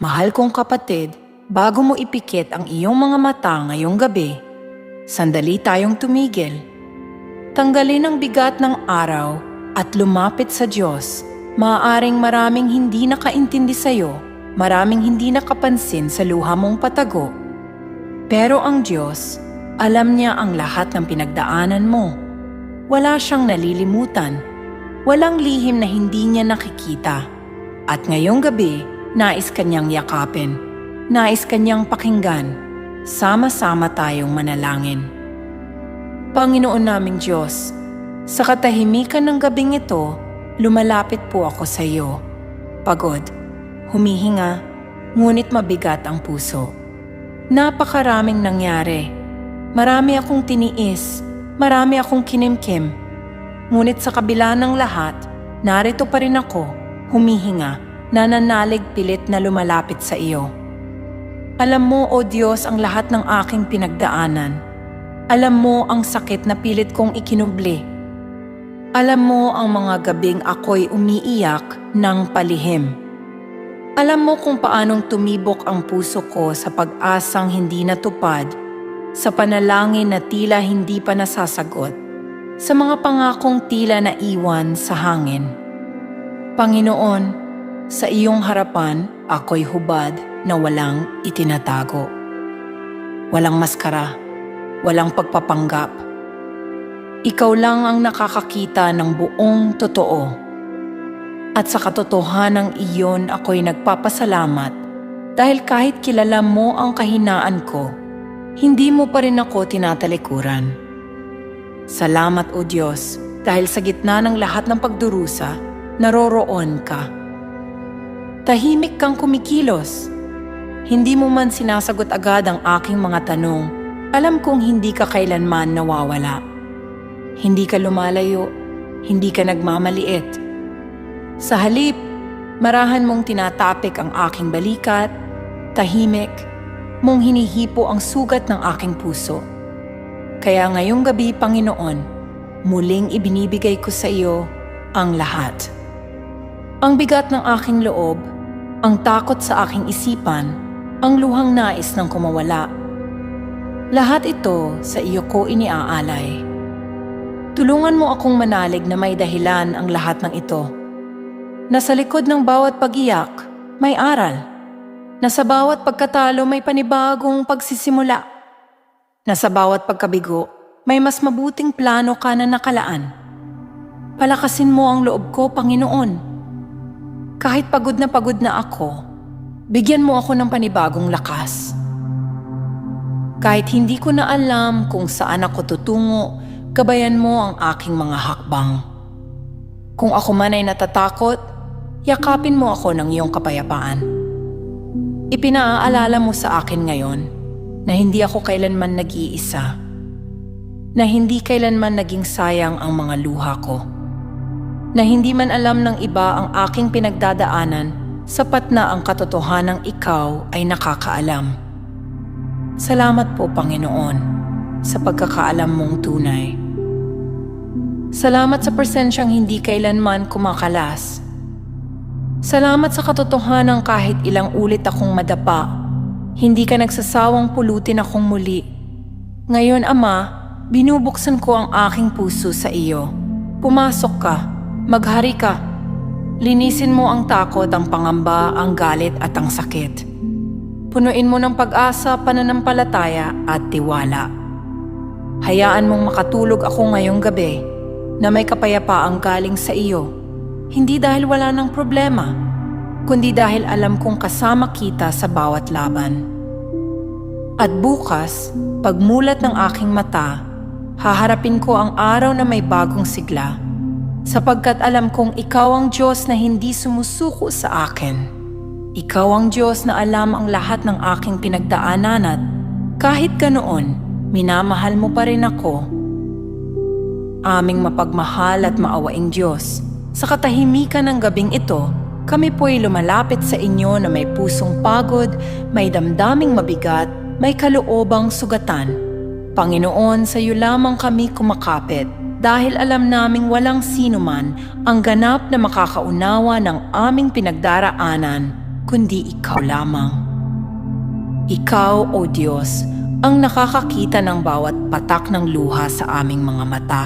Mahal kong kapatid, bago mo ipikit ang iyong mga mata ngayong gabi, sandali tayong tumigil. Tanggalin ang bigat ng araw at lumapit sa Diyos. Maaaring maraming hindi nakaintindi sa iyo, maraming hindi nakapansin sa luha mong patago. Pero ang Diyos, alam niya ang lahat ng pinagdaanan mo. Wala siyang nalilimutan. Walang lihim na hindi niya nakikita. At ngayong gabi, nais kanyang yakapin. Nais kanyang pakinggan. Sama-sama tayong manalangin. Panginoon naming Diyos, sa katahimikan ng gabing ito, lumalapit po ako sa iyo. Pagod, humihinga, ngunit mabigat ang puso. Napakaraming nangyari. Marami akong tiniis, marami akong kinimkim. Ngunit sa kabila ng lahat, narito pa rin ako, humihinga, nananalig pilit na lumalapit sa iyo. Alam mo, O Diyos, ang lahat ng aking pinagdaanan. Alam mo ang sakit na pilit kong ikinubli. Alam mo ang mga gabing ako'y umiiyak ng palihim. Alam mo kung paanong tumibok ang puso ko sa pag-asang hindi natupad, sa panalangin na tila hindi pa nasasagot, sa mga pangakong tila naiwan sa hangin. Panginoon, sa iyong harapan ako'y hubad na walang itinatago. Walang maskara, walang pagpapanggap. Ikaw lang ang nakakakita ng buong totoo. At sa katotohanan iyon ako'y nagpapasalamat dahil kahit kilala mo ang kahinaan ko, hindi mo pa rin ako tinatalikuran. Salamat o Diyos dahil sa gitna ng lahat ng pagdurusa, naroroon ka. Tahimik kang kumikilos. Hindi mo man sinasagot agad ang aking mga tanong. Alam kong hindi ka kailanman nawawala. Hindi ka lumalayo, hindi ka nagmamaliit. Sa halip, marahan mong tinatapik ang aking balikat, tahimik, mong hinihipo ang sugat ng aking puso. Kaya ngayong gabi, Panginoon, muling ibinibigay ko sa iyo ang lahat. Ang bigat ng aking loob, ang takot sa aking isipan, ang luhang nais ng kumawala. Lahat ito sa iyo ko iniaalay. Tulungan mo akong manalig na may dahilan ang lahat ng ito. Na sa likod ng bawat pagiyak, may aral. Na sa bawat pagkatalo may panibagong pagsisimula. Na sa bawat pagkabigo, may mas mabuting plano ka na nakalaan. Palakasin mo ang loob ko, Panginoon. Kahit pagod na pagod na ako, bigyan mo ako ng panibagong lakas. Kahit hindi ko na alam kung saan ako tutungo, gabayan mo ang aking mga hakbang. Kung ako man ay natatakot, yakapin mo ako ng iyong kapayapaan. Ipinaaalala mo sa akin ngayon na hindi ako kailanman nag-iisa, na hindi kailanman naging sayang ang mga luha ko, na hindi man alam ng iba ang aking pinagdadaanan, sapat na ang katotohanang ikaw ay nakakaalam. Salamat po, Panginoon, sa pagkakaalam mong tunay. Salamat sa presensyang hindi kailanman kumakalas. Salamat sa katotohanan kahit ilang ulit akong madapa. Hindi ka nagsasawang pulutin akong muli. Ngayon, Ama, binubuksan ko ang aking puso sa iyo. Pumasok ka, maghari ka. Linisin mo ang takot, ang pangamba, ang galit at ang sakit. Punuin mo ng pag-asa, pananampalataya at tiwala. Hayaan mong makatulog ako ngayong gabi na may kapayapaang galing sa iyo. Hindi dahil wala ng problema, kundi dahil alam kong kasama kita sa bawat laban. At bukas, pagmulat ng aking mata, haharapin ko ang araw na may bagong sigla, sapagkat alam kong ikaw ang Diyos na hindi sumusuko sa akin. Ikaw ang Diyos na alam ang lahat ng aking pinagdaanan at kahit ganoon, minamahal mo pa rin ako. Aming mapagmahal at maawaing Diyos, sa katahimikan ng gabing ito, kami po'y lumalapit sa inyo na may pusong pagod, may damdaming mabigat, may kaloobang sugatan. Panginoon, sa iyo lamang kami kumakapit dahil alam naming walang sino man ang ganap na makakaunawa ng aming pinagdaraanan kundi ikaw lamang. Ikaw, O Diyos, ang nakakakita ng bawat patak ng luha sa aming mga mata.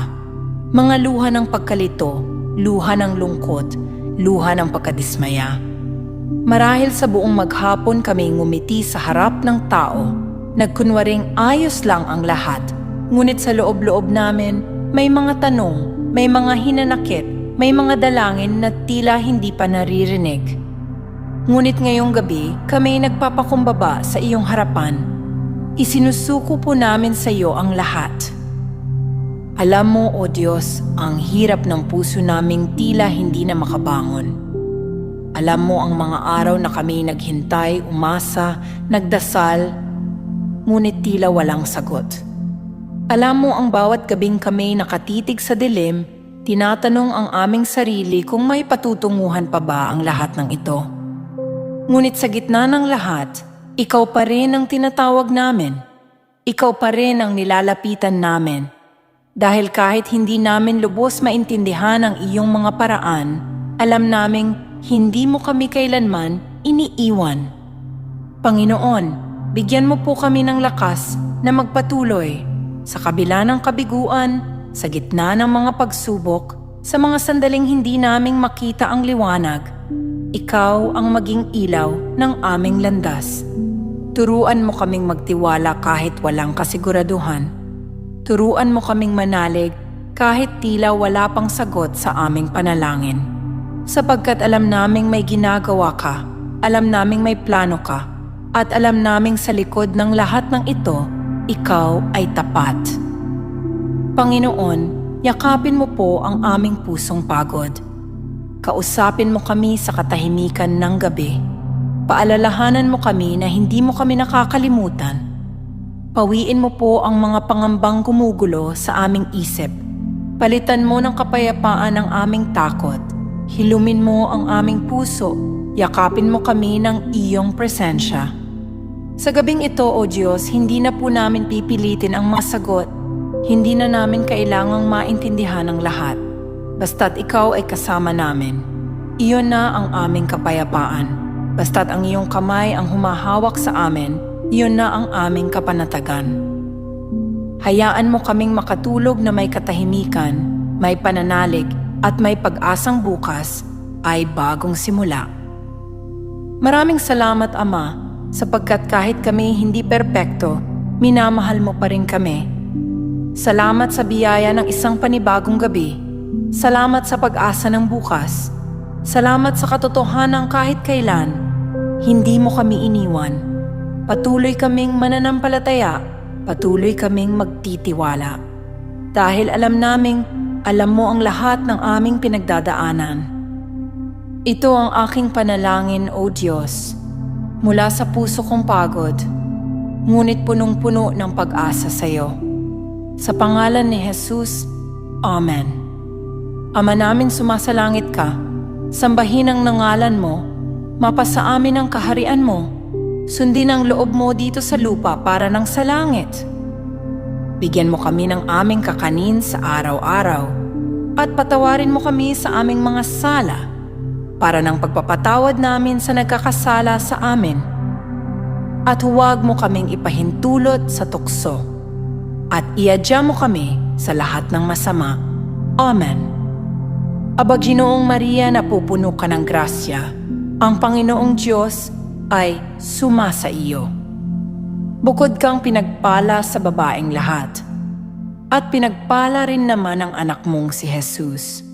Mga luha ng pagkalito, luha ng lungkot, luha ng pagkadismaya. Marahil sa buong maghapon kami ngumiti sa harap ng tao, nagkunwaring ayos lang ang lahat, ngunit sa loob-loob namin may mga tanong, may mga hinanakit, may mga dalangin na tila hindi pa naririnig. Ngunit ngayong gabi, kami nagpapakumbaba sa iyong harapan. Isinusuko po namin sa iyo ang lahat. Alam mo, O Diyos, ang hirap ng puso naming tila hindi na makabangon. Alam mo ang mga araw na kami naghintay, umasa, nagdasal, ngunit tila walang sagot. Alam mo ang bawat gabing kami nakatitig sa dilim, tinatanong ang aming sarili kung may patutunguhan pa ba ang lahat ng ito. Ngunit sa gitna ng lahat, ikaw pa rin ang tinatawag namin. Ikaw pa rin ang nilalapitan namin. Dahil kahit hindi namin lubos maintindihan ang iyong mga paraan, alam naming hindi mo kami kailanman iniiwan. Panginoon, bigyan mo po kami ng lakas na magpatuloy sa kabila ng kabiguan, sa gitna ng mga pagsubok, sa mga sandaling hindi naming makita ang liwanag, ikaw ang maging ilaw ng aming landas. Turuan mo kaming magtiwala kahit walang kasiguraduhan. Turuan mo kaming manalig kahit tila wala pang sagot sa aming panalangin. Sapagkat alam naming may ginagawa ka, alam naming may plano ka, at alam naming sa likod ng lahat ng ito, ikaw ay tapat. Panginoon, yakapin mo po ang aming pusong pagod. Kausapin mo kami sa katahimikan ng gabi. Paalalahanan mo kami na hindi mo kami nakakalimutan. Pawiin mo po ang mga pangambang gumugulo sa aming isip. Palitan mo ng kapayapaan ang aming takot. Hilumin mo ang aming puso. Yakapin mo kami ng iyong presensya. Sa gabing ito, O Diyos, hindi na po namin pipilitin ang mga sagot. Hindi na namin kailangang maintindihan ang lahat. Basta't ikaw ay kasama namin. Iyon na ang aming kapayapaan. Basta't ang iyong kamay ang humahawak sa amin, iyon na ang aming kapanatagan. Hayaan mo kaming makatulog na may katahimikan, may pananalig, at may pag-asang bukas ay bagong simula. Maraming salamat, Ama, sapagkat kahit kami hindi perpekto, minamahal mo pa rin kami. Salamat sa biyaya ng isang panibagong gabi. Salamat sa pag-asa ng bukas. Salamat sa katotohanan kahit kailan, hindi mo kami iniwan. Patuloy kaming mananampalataya, patuloy kaming magtitiwala. Dahil alam naming alam mo ang lahat ng aming pinagdadaanan. Ito ang aking panalangin, O Diyos, mula sa puso kong pagod, ngunit punong-puno ng pag-asa sa iyo. Sa pangalan ni Jesus, Amen. Ama namin sumasalangit ka, sambahin ang nangalan mo, mapasa amin ang kaharian mo, sundin ang loob mo dito sa lupa para ng sa langit. Bigyan mo kami ng aming kakanin sa araw-araw at patawarin mo kami sa aming mga sala para ng pagpapatawad namin sa nagkakasala sa amin. At huwag mo kaming ipahintulot sa tukso at iadya mo kami sa lahat ng masama. Amen. Aba Ginoong Maria na pupuno ka ng grasya, ang Panginoong Diyos ay sumasa iyo. Bukod kang pinagpala sa babaeng lahat, at pinagpala rin naman ang anak mong si Jesus.